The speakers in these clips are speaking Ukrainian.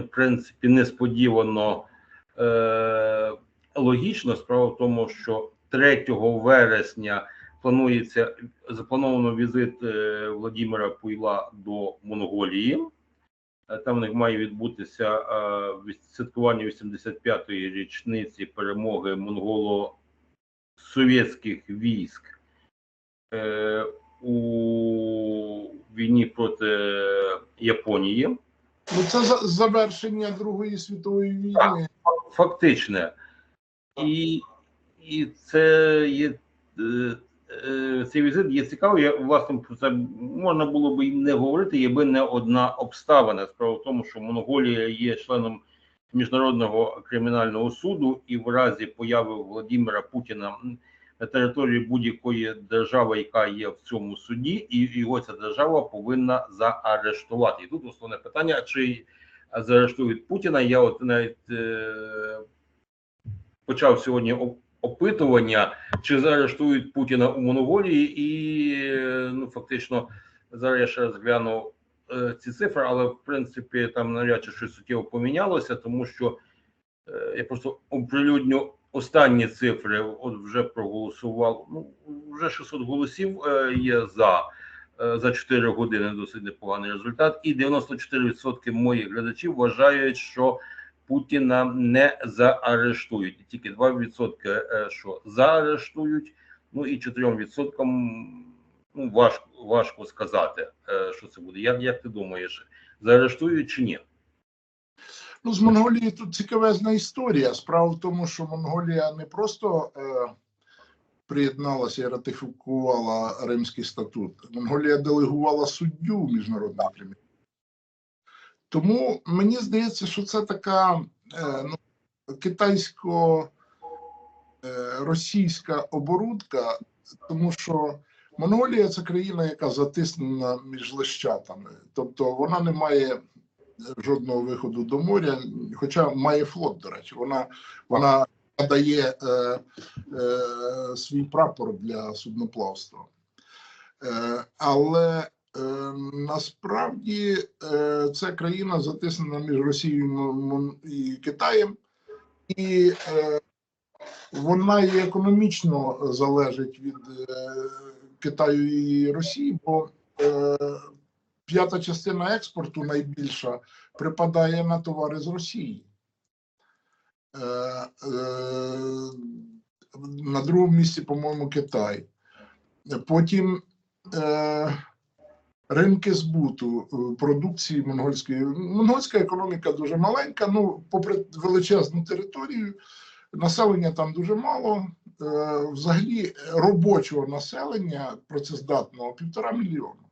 в принципі, несподівано е, логічно. Справа в тому, що 3 вересня планується заплановано візит е, Владимира Пуйла до Монголії. Е, Там в них має відбутися е, святкування 85-ї річниці перемоги монголо-совєтських військ е, у війні проти Японії. Ну це за- завершення Другої світової війни. Фактичне. І, і це є. е, е, Цей візит є цікавий. Я, власне, про це можна було б і не говорити, якби не одна обставина. Справа в тому, що Монголія є членом Міжнародного кримінального суду, і в разі появи Володимира Путіна на території будь-якої держави, яка є в цьому суді, і його ця держава повинна заарештувати. І тут основне питання: чи заарештують Путіна? Я от навіть е, почав сьогодні опитування, чи заарештують Путіна у Монголії, і ну фактично зараз я ще раз гляну е, ці цифри, але в принципі там навряд чи щось суттєво помінялося, тому що е, я просто оприлюдню останні цифри. От вже проголосував. Ну вже 600 голосів е, є за. е, За 4 години досить непоганий результат, і 94% моїх глядачів вважають, що Путіна не заарештують. Тільки 2% е, що заарештують, ну і 4% ну, важко, важко сказати, що це буде. Як, як ти думаєш, заарештують чи ні? Ну, з Монголії тут цікавезна історія. Справа в тому, що Монголія не просто е, приєдналася і ратифікувала Римський статут. Монголія делегувала суддю в міжнародний кримінал. Тому мені здається, що це така е, ну, китайсько-російська оборудка, тому що Монголія це країна, яка затиснена між лещатами. Тобто вона не має жодного виходу до моря, хоча має флот, до речі, вона, вона надає е, е, свій прапор для судноплавства. Е, але е, насправді е, це країна затиснена між Росією і Китаєм, і е, вона і економічно залежить від е, Китаю і Росії, бо е, п'ята частина експорту найбільша припадає на товари з Росії. Е, е, на другому місці, по-моєму, Китай. Потім е, ринки збуту е, продукції монгольської. Монгольська економіка дуже маленька, ну, попри величезну територію, населення там дуже мало. Е, взагалі робочого населення працездатного півтора мільйона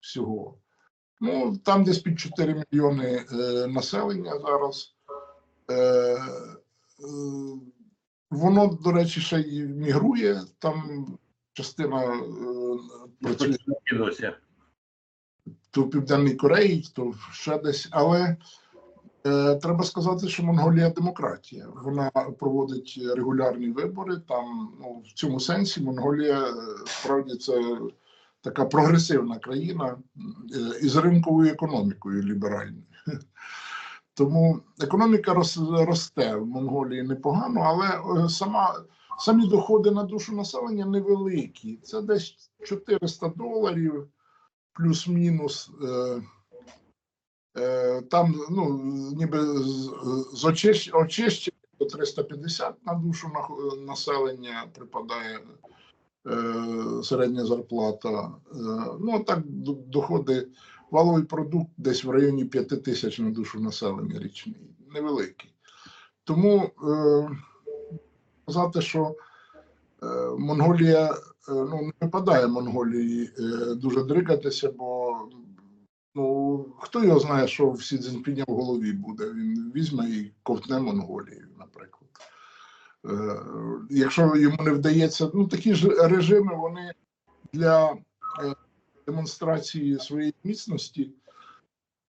всього. Ну, там десь під 4 мільйони е, населення зараз. Е, е, воно, до речі, ще й мігрує. Там частина е, працює то в Південній Кореї, то ще десь. Але е, треба сказати, що Монголія демократія. Вона проводить регулярні вибори. Там ну, в цьому сенсі Монголія е, справді це така прогресивна країна е, із ринковою економікою ліберальною. Тому економіка рос- росте в Монголії непогано, але е, сама. Самі доходи на душу населення невеликі. Це десь 400 доларів плюс-мінус. Е, там, ну, ніби з, з очищ, очищення до 350 на душу на, населення припадає середня зарплата. Е, ну, так доходи, валовий продукт десь в районі 5 тисяч на душу населення річний, невеликий. Тому е, сказати, що е, Монголія е, ну, не випадає Монголії е, дуже дригатися, бо ну, хто його знає, що в Сі Цзіньпіня в голові буде. Він візьме і ковтне Монголію, наприклад. Е, Якщо йому не вдається, ну такі ж режими вони для е, демонстрації своєї міцності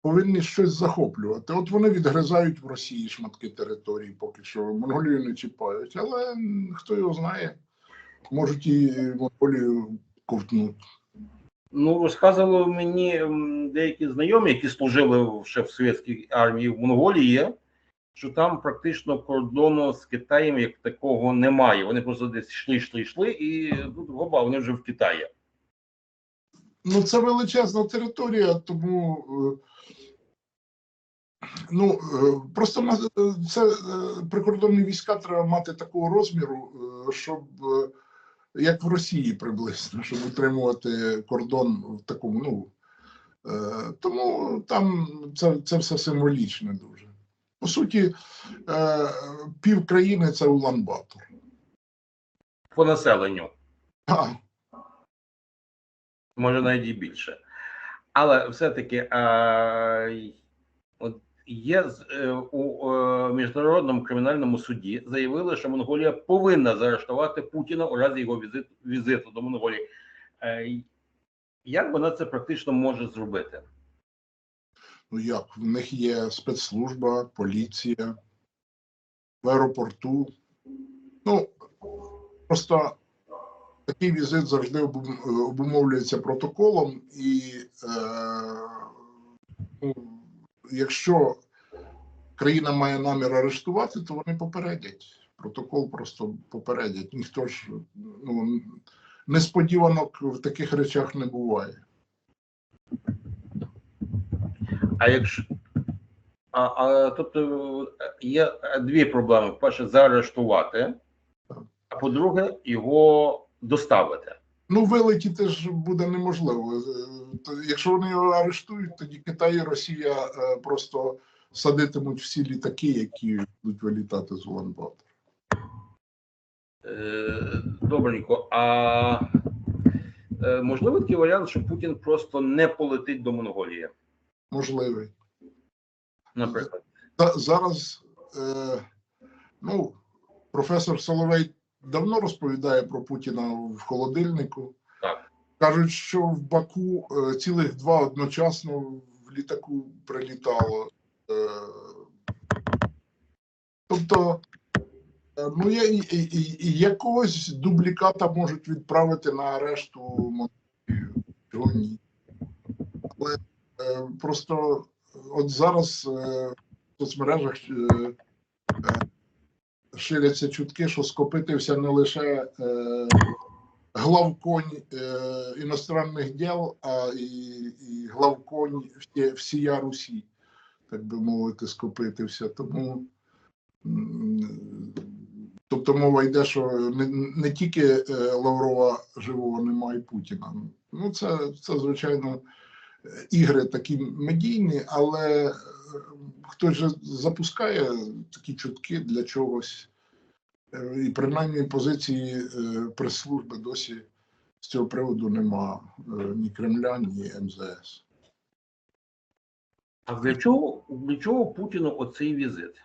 повинні щось захоплювати. От вони відгризають в Росії шматки території, поки що Монголію не чіпають, але хто його знає, можуть і Монголію ковтнути. Ну, розказували мені деякі знайомі, які служили ще в совєтській армії в Монголії, що там практично кордону з Китаєм як такого немає. Вони просто десь йшли, йшли, йшли, і тут гоба, вони вже в Китаї. Ну, це величезна територія, тому е, ну е, просто е, це прикордонні війська треба мати такого розміру, щоб як в Росії приблизно, щоб утримувати кордон в такому. Ну тому там це, це все символічне дуже. По суті, е, пів країни це Улан-Батор. По населенню. А, може навіть і більше. Але все-таки от є е, у е, міжнародному кримінальному суді заявили, що Монголія повинна заарештувати Путіна у разі його візит, візиту до Монголії. Е, Як вона це практично може зробити? Ну як, в них є спецслужба, поліція, в аеропорту. Ну, просто такий візит завжди обумовлюється протоколом, і е, ну, якщо країна має намір арештувати, то вони попередять. Протокол просто попередять. Ніхто ж ну, несподіванок в таких речах не буває. А якщо а, а тобто є дві проблеми: перше, заарештувати, а по-друге, його доставити. Ну, вилетіти ж буде неможливо. Е, Якщо вони його арештують, тоді Китай і Росія е, просто садитимуть всі літаки, які будуть вилітати з Улан-Батора. Е, Добренько, а можливо такий варіант, що Путін просто не полетить до Монголії, Можливий. наприклад. Зараз е, ну, професор Соловей давно розповідає про Путіна в холодильнику. Так. Кажуть, що в Баку е, цілих два одночасно в літаку прилітало. Е, тобто, е, ну, є, і, і, і- якогось дубліката можуть відправити на арешту. Чого ні. Е, просто от зараз е, в соцмережах е, ширяться чутки, що скопитився не лише главконь іностранних діл, а і, главконь всія Русі, так би мовити, скопитився. Тому тобто мова йде, що не, не тільки Лаврова живого немає Путіна. Ну, це, це звичайно ігри такі медійні, але е, хтось же запускає такі чутки для чогось. Е, І принаймні позиції е, прес-служби досі з цього приводу нема ні Кремля, ні МЗС. А для чого, для чого Путіну оцей візит?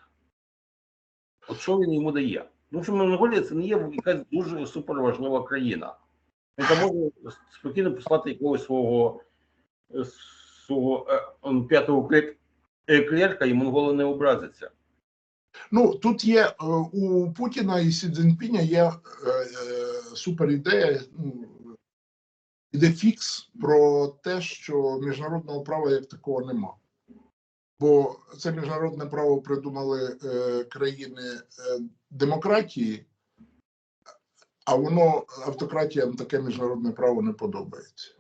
От що він йому дає? Тому що Монголія це не є якась дуже суперважлива країна. Він може спокійно послати якогось свого, е, свого е, он, п'ятого клер- е, клерка, і монголи не образяться. Ну тут є е, у Путіна і Сі Цзіньпіня є е, супер ідея, ну, іде фікс про те, що міжнародного права як такого нема. Бо це міжнародне право придумали країни демократії, а воно автократіям таке міжнародне право не подобається.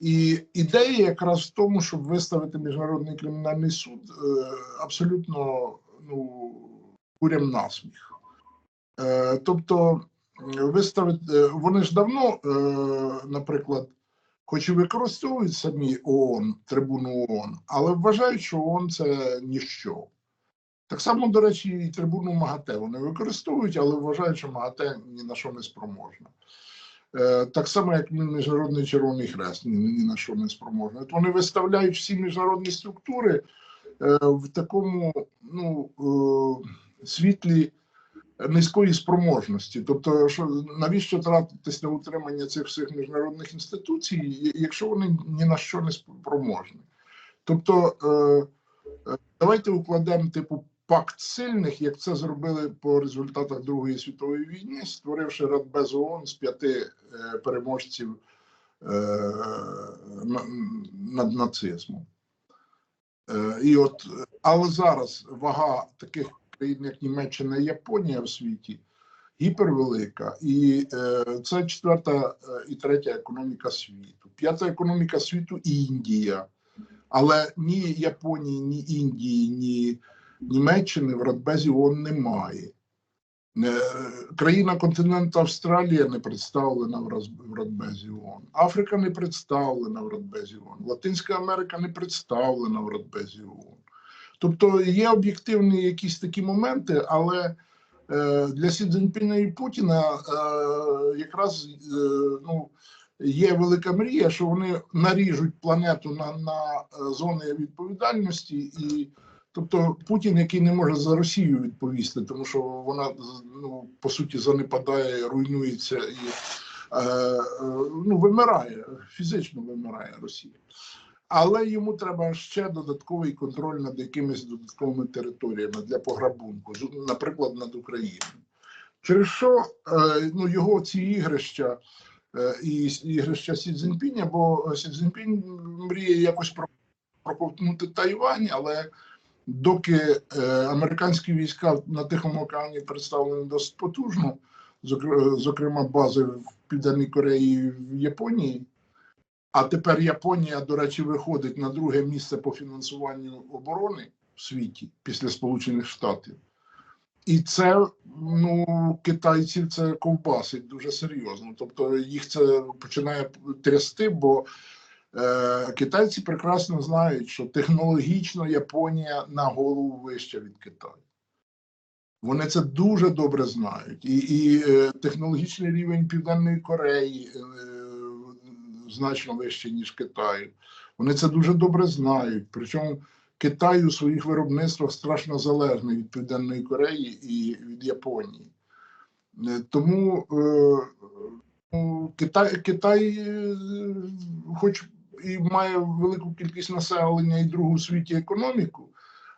І ідея якраз в тому, щоб виставити міжнародний кримінальний суд е, абсолютно ну, курям насміх. Е, тобто, виставити е, вони ж давно, наприклад, хоч і використовують самі ООН, трибуну ООН, але вважають, що ООН це ніщо. Так само, до речі, і трибуну МАГАТЕ вони використовують, але вважають, що МАГАТЕ ні на що не спроможна. Е, Так само, як Міжнародний Червоний Хрест ні, на що не спроможний. От вони виставляють всі міжнародні структури е, в такому ну, е, світлі низької спроможності. Тобто, що навіщо тратитись на утримання цих всіх міжнародних інституцій, якщо вони ні на що не спроможні? Тобто, давайте укладемо типу пакт сильних, як це зробили по результатах Другої світової війни, створивши Радбез ООН з п'яти е, переможців на- над нацизмом. Е, І от, е, але зараз вага таких країн, як Німеччина і Японія в світі, гіпервелика. І е, це четверта е, і третя економіка світу. П'ята економіка світу Індія. Але ні Японії, ні Індії, ні Німеччини в Радбезі ООН немає. Е, Країна континенту Австралія не представлена в Радбезі ООН. Африка не представлена в Радбезі ООН. Латинська Америка не представлена в Радбезі ООН. Тобто є об'єктивні якісь такі моменти, але е, для Сі Цзіньпіна і Путіна е, якраз ну, є велика мрія, що вони наріжуть планету на, на зони відповідальності і. Тобто Путін, який не може за Росію відповісти, тому що вона ну по суті занепадає, руйнується і е, е, ну вимирає, фізично вимирає Росія. Але йому треба ще додатковий контроль над якимись додатковими територіями для пограбунку, наприклад, над Україною. Через що е, ну, його ці ігрища е, і ігрища Сі Цзіньпіня, бо Сі Цзіньпінь мріє якось проковтнути Тайвань, але доки е, американські війська на Тихому океані представлені досить потужно, зокр- зокрема бази в Південній Кореї і в Японії. А тепер Японія, до речі, виходить на друге місце по фінансуванню оборони в світі після Сполучених Штатів. І це ну, китайців це ковбасить дуже серйозно. Тобто їх це починає трясти, бо Китайці прекрасно знають, що технологічно Японія на голову вища від Китаю. Вони це дуже добре знають. І, і е, технологічний рівень Південної Кореї е, значно вищий, ніж Китаю. Вони це дуже добре знають. Причому Китай у своїх виробництвах страшно залежний від Південної Кореї і від Японії. Е, Тому е, ну, Китай, Китай е, хоч і має велику кількість населення і другу у світі економіку,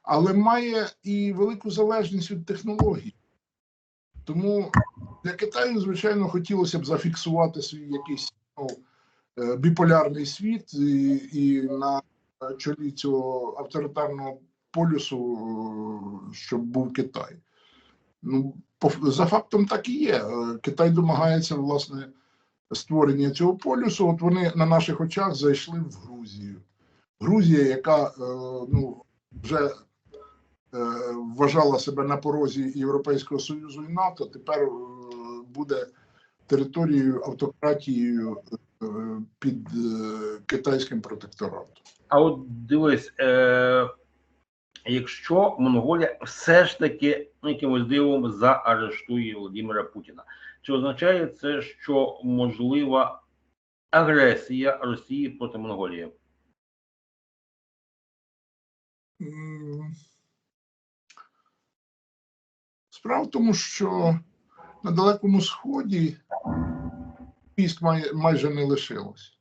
але має і велику залежність від технологій. Тому для Китаю, звичайно, хотілося б зафіксувати свій якийсь ну, е, біполярний світ, і, і на чолі цього авторитарного полюсу, е, щоб був Китай. Ну, по, за фактом так і є. Е, Китай домагається, власне, створення цього полюсу. От вони на наших очах зайшли в Грузію. Грузія, яка е, ну, вже е, вважала себе на порозі Європейського Союзу і НАТО, тепер е, буде територією автократією під китайським протекторатом. А от дивись, е, якщо Монголія все ж таки ну, якимось дивом заарештує Володимира Путіна, чи означає це, що можлива агресія Росії проти Монголії? Справа в тому, що на Далекому Сході військ май, майже не лишилось.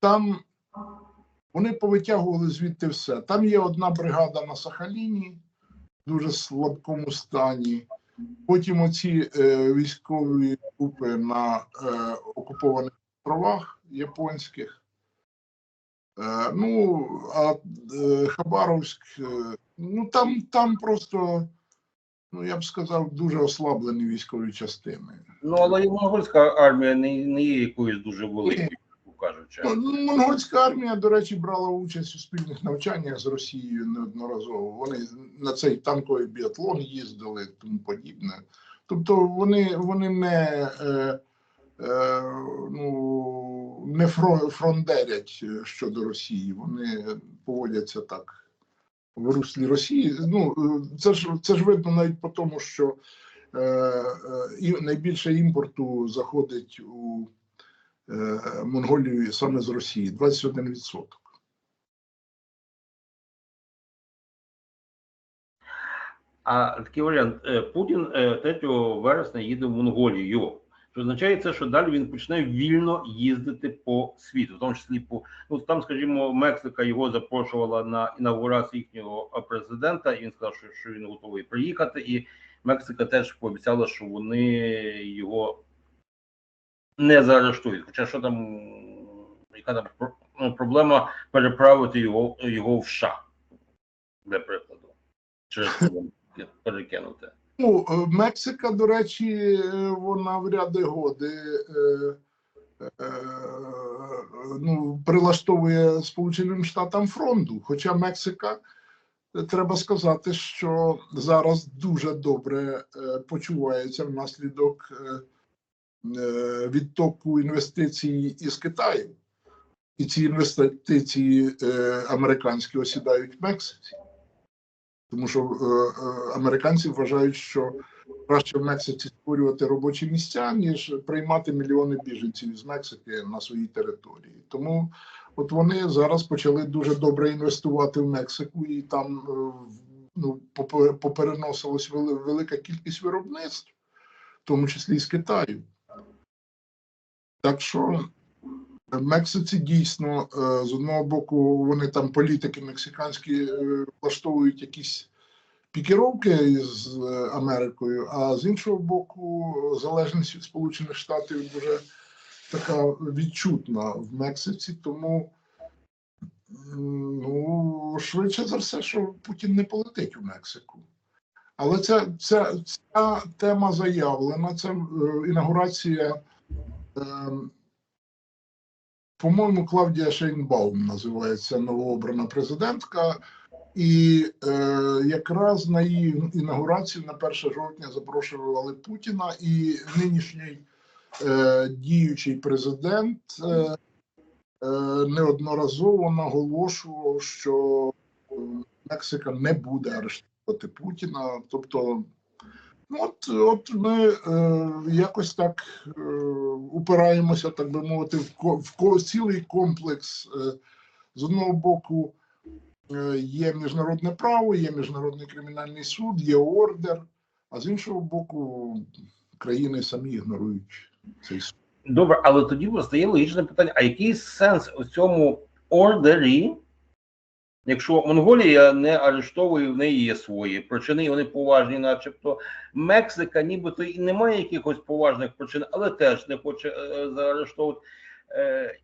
Там вони повитягували звідти все. Там є одна бригада на Сахаліні, в дуже слабкому стані. Потім оці е, військові групи на е, окупованих островах японських. Е, ну, а е, Хабаровськ, е, ну там, там просто, ну я б сказав, дуже ослаблені військові частини. Ну але і монгольська армія не, не є якоюсь дуже великою, кажучи. Ну, ну, монгольська армія, до речі, брала участь у спільних навчаннях з Росією неодноразово. Вони на цей танковий біатлон їздили тому подібне. Тобто вони, вони не, е, е, ну, не фрондерять щодо Росії. Вони поводяться так в руслі Росії. Ну, е, це ж це ж видно навіть по тому, що е, е, найбільше імпорту заходить у е, Монголію саме з Росії 21%. А такий варіант: е, Путін е, 3 вересня їде в Монголію. Що означає це, що далі він почне вільно їздити по світу, в тому числі по ну там, скажімо, Мексика його запрошувала на інаугурацію їхнього президента, і він сказав, що, що він готовий приїхати. І Мексика теж пообіцяла, що вони його не заарештують. Хоча що там, яка там ну, проблема переправити його, його в США, для прикладу, через перекинути. Ну, е, Мексика, до речі, е, вона в ряди годи е, ну, прилаштовує Сполученим Штатам фронту. Хоча Мексика, треба сказати, що зараз дуже добре почувається внаслідок відтоку інвестицій із Китаю. І ці інвестиції е, американські осідають в Мексиці. Тому що е, е, американці вважають, що краще в Мексиці створювати робочі місця, ніж приймати мільйони біженців з Мексики на своїй території. Тому от вони зараз почали дуже добре інвестувати в Мексику, і там е, ну, попе- попереносилась вели- велика кількість виробництв, в тому числі з Китаю. Так що в Мексиці дійсно е, з одного боку вони там політики мексиканські е, влаштовують якісь пікіровки з е, Америкою, а з іншого боку, залежність від Сполучених Штатів дуже така відчутна в Мексиці, тому ну, швидше за все, що Путін не полетить у Мексику. Але ця, ця, ця тема заявлена, це е, інаугурація. Е, по-моєму, Клавдія Шейнбаум називається новообрана президентка, і е, якраз на її інаугурацію на 1 жовтня запрошували Путіна, і нинішній е, діючий президент е, е, неодноразово наголошував, що Мексика не буде арештувати Путіна. Тобто, от, от ми е, якось так е, упираємося, так би мовити, в, ко- в ко- цілий комплекс. Е, з одного боку, е, є міжнародне право, є міжнародний кримінальний суд, є ордер, а з іншого боку, країни самі ігнорують цей суд. Добре, але тоді постає логічне питання: а який сенс у цьому ордері, якщо Монголія не арештовує, в неї є свої причини, і вони поважні, начебто Мексика, нібито і немає якихось поважних причин, але теж не хоче е, заарештовувати. Е,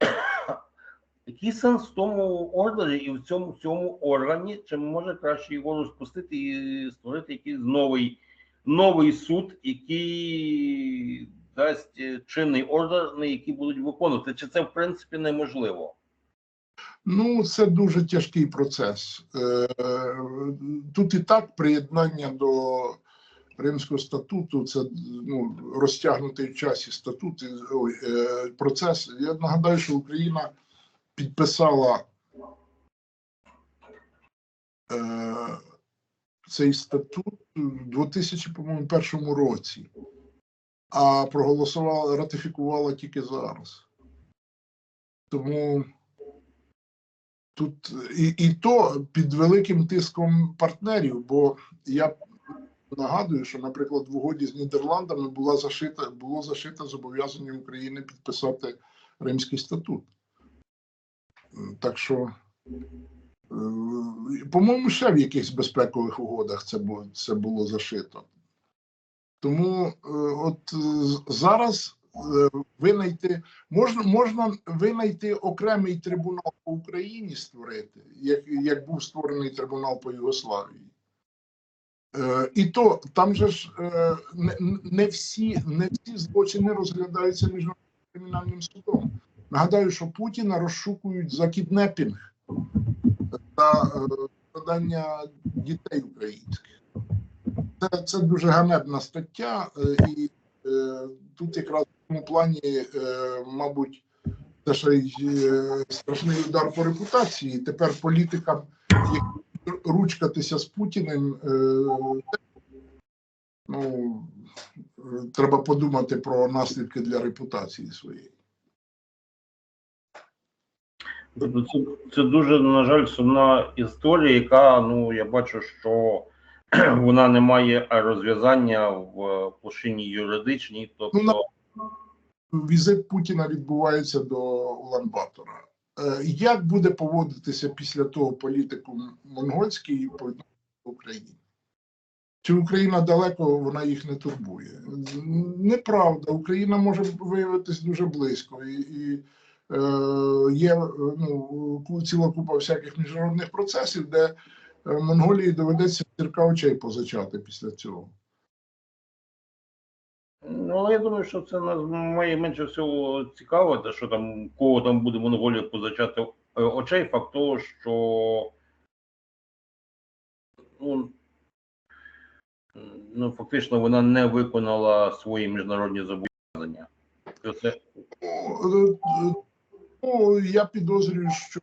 який сенс в тому ордері і в цьому, в цьому органі? Чи може краще його розпустити і створити якийсь новий, новий суд, який дасть чинний ордер, на який будуть виконувати? Чи це в принципі неможливо? Ну, це дуже тяжкий процес. Е, Тут і так приєднання до Римського статуту, це ну, розтягнутий в часі статут, е, процес. Я нагадаю, що Україна підписала е, цей статут у 2001 році, а проголосувала, ратифікувала тільки зараз. Тому тут і, і то під великим тиском партнерів, бо я нагадую, що, наприклад, в угоді з Нідерландами була зашита, було зашите зобов'язання України підписати Римський статут. Так що, е, по-моєму, ще в якихось безпекових угодах це було, це було зашито. Тому е, от е, зараз винайти можна, можна винайти окремий трибунал по Україні створити, як, як був створений трибунал по Югославії. Е, і то там же ж е, не, не, всі, не всі злочини розглядаються міжнародним кримінальним судом. Нагадаю, що Путіна розшукують за кіднепінг та е, дітей українських. Це, це дуже ганебна стаття, е, і е, тут якраз цьому плані, е, мабуть, це ще й е, страшний удар по репутації. Тепер політикам ручкатися з Путіним. Е, ну, треба подумати про наслідки для репутації своєї. Тобто Це, це дуже, на жаль, сумна історія, яка, ну, я бачу, що вона не має розв'язання в площині юридичній. Тобто, Ну, Візит Путіна відбувається до Улан-Батора. Е, Як буде поводитися після того політику монгольський по України? чи Україна далеко, вона їх не турбує. Неправда, Україна може виявитись дуже близько, і, і е, є ну, ціла купа всяких міжнародних процесів, де е, Монголії доведеться зірка очей позачати після цього. Ну, я думаю, що це нас має менше всього цікаво, те, що там кого там буде Монголія позачати е, очей. Факт того, що ну, ну, фактично вона не виконала свої міжнародні зобов'язання. Це Ну, е, Ну, я підозрюю, що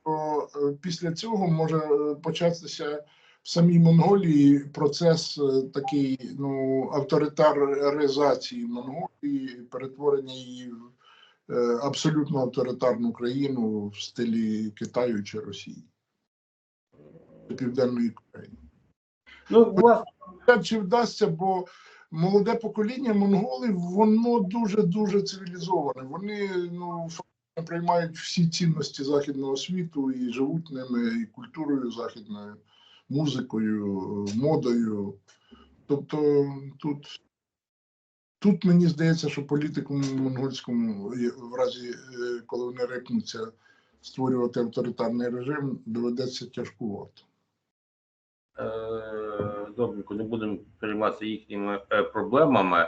е, після цього може е, початися в самій Монголії процес е, такий ну, авторитаризації Монголії, перетворення її в е, абсолютно авторитарну країну в стилі Китаю чи Росії, Південної Кореї. ну, власне, Чи вдасться, бо молоде покоління монголів, воно дуже дуже цивілізоване. Вони ну приймають всі цінності західного світу і живуть ними, і культурою західною, музикою, модою. Тобто тут, тут мені здається, що політику монгольському в разі, е, коли вони рикнуться створювати авторитарний режим, доведеться тяжкувато. Е, Добренько, не будемо перейматися їхніми е, проблемами.